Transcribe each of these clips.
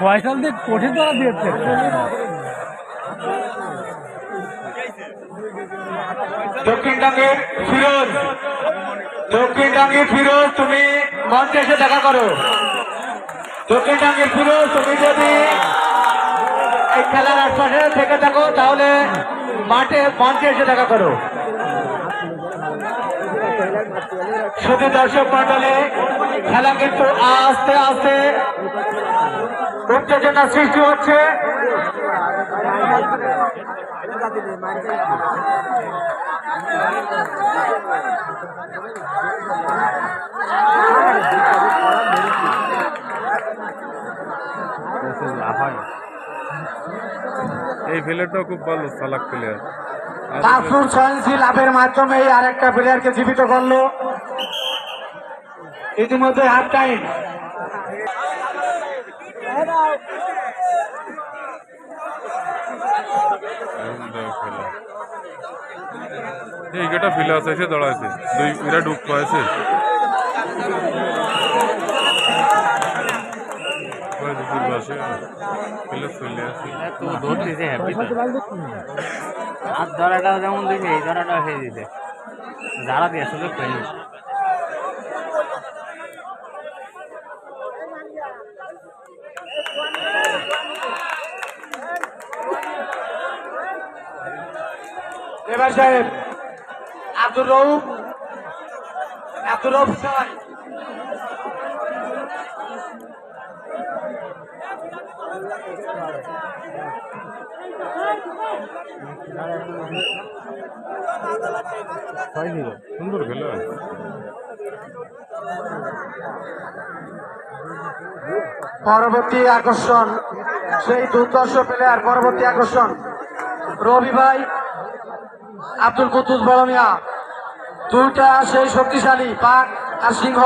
ফয়সাল দিয়ে কোঠে ধরা দিয়েছে। দক্ষিণ ডাঙ্গের ফিরোজ। দক্ষিণ ডাঙ্গের ফিরোজ তুমি মঞ্চে এসে দেখা করো। দক্ষিণ ডাঙ্গের ফিরোজ তুমি যদি এই খেলার আশপাশে থেকে থাকো তাহলে মাঠে মঞ্চে এসে দেখা করো। শুধু দর্শক মন্ডলে খেলা কিন্তু আস্তে আস্তে উত্তেজনা সৃষ্টি হচ্ছে। এই প্লেয়ারটাও খুব ভালো চালাক প্লেয়ার মাধ্যমে আর একটা প্লেয়ারকে জীবিত করল। ইতিমধ্যে হাফ টাইম। এই গেটা ফিলে আছে এসে দাঁড়াইছে। দুই এরা ডুব পাইছে হ্যাপি আর ধরাটাও যেমন দিছে এই ধরাটাও হয়ে দিছে। যারা দিয়ে আসলে এবার সাহেব আব্দুর রৌফ আব্দুর রৌফ সাহেব। সুন্দর খেলা। পরবর্তী আকর্ষণ সেই দুর্দর্শ প্লেয়ার পরবর্তী আকর্ষণ রবি ভাই। আব্দুল কুতুস বড়মিয়া দুইটা সেই শক্তিশালী বাঘ আর সিংহ।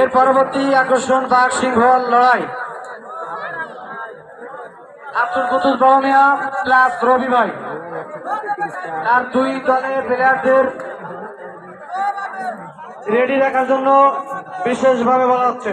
এর পরবর্তী আকর্ষণ বাঘ সিংহ লড়াই। আব্দুল কুতুস বড়মিয়া প্লাস রবি ভাই। আর দুই দলের প্লেয়ারদের রেডি রাখার জন্য বিশেষভাবে বলা হচ্ছে।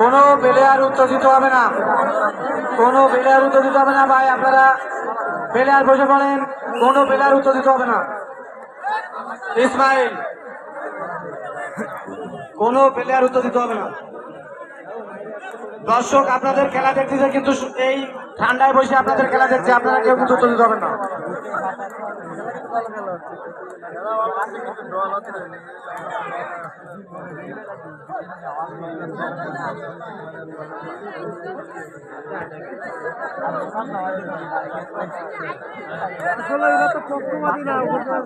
কোনো প্লেয়ার উত্তেজিত হবে না। কোনো প্লেয়ার উত্তেজিত হবে না ভাই, আপনারা প্লেয়ার বসে পড়েন, কোনো প্লেয়ার উত্তেজিত হবে না। ইসমাইল, কোনো প্লেয়ার উত্তেজিত হবে না। দর্শক, আপনাদের খেলা দেখতেছে কিন্তু এই ঠান্ডায় বসে আপনাদের খেলা দেখছে আপনারা কেউ কিন্তু উত্তেজিত হবেন না।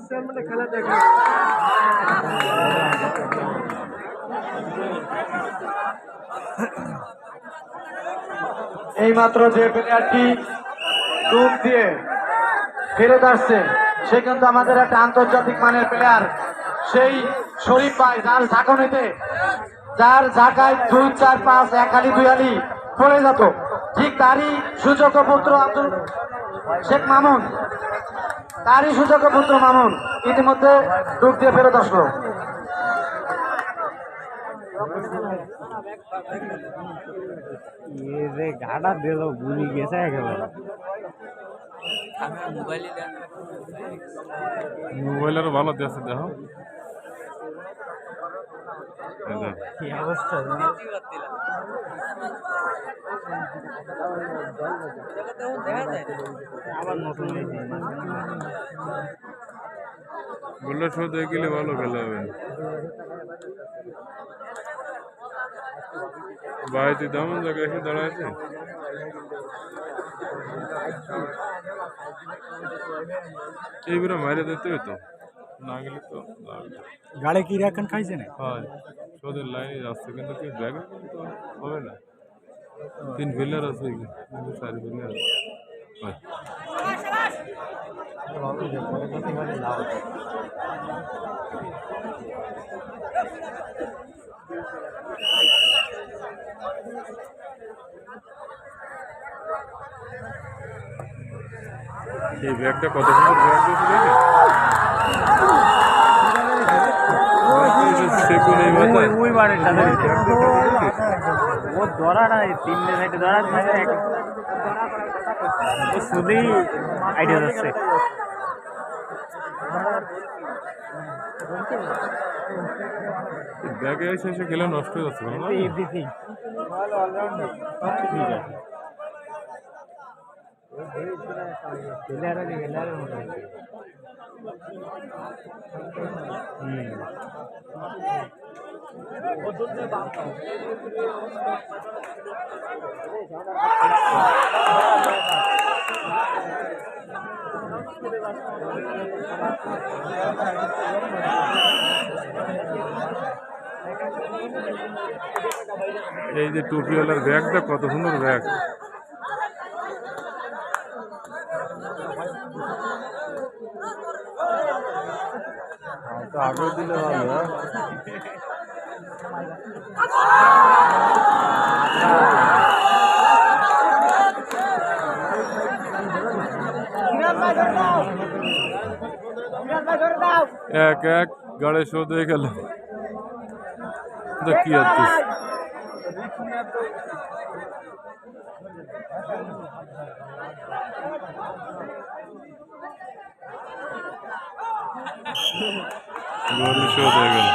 চেয়ারম্যানের খেলা এইমাত্র যে প্লেয়ারটি ডুব দিয়ে ফেরত আসছে সে কিন্তু আমাদের একটা আন্তর্জাতিক মানের প্লেয়ার সেই শরীফ ভাই, যার ঝাঁকনিতে, যার ঝাঁকায় দুই, চার, পাঁচ, এক আলি, দুই আলি পড়ে যেত। ঠিক তারই সুযোগ্য পুত্র আব্দুল শেখ মামুন। তারই সুযোগ্য পুত্র মামুন। ইতিমধ্যে ডুব দিয়ে ফেরত আসলো। গাটা দিল গুলি গেছে একেবারে। মোবাইলের ভালো দিয়েছে দেখো। এই কি অবস্থা বললে শুধু গেলে ভালো খেলা হবে। ভাই তুই তেমন জায়গায় এসে দাঁড়াইছে এইবারে মাইরে দিতে হতো না গেলে তো। গাড়ি কি রাখেন খাইছে না হয়। ওদের লাইনে যাচ্ছে কিন্তু কি ব্যাগে তো হবে না। তিন ফিল্ডার আছে কিন্তু চার ফিল্ডার হয়। এই ব্যাগটা কত সুন্দর ব্যাগ তিনটে সাইডে ও শুধুই আইডিয়া যাচ্ছে ব্যাগে এসে এসে খেলে নষ্ট হয়ে যাচ্ছে ঠিক আছে। মতো হুম এই যে টুপিওয়ালার ব্যাগটা কত সুন্দর ব্যাগ। দিলে ভালো এক এক গাড়ি শোধ হয়ে গেল। কি হচ্ছে গাড়ি শোধ হয়ে গেল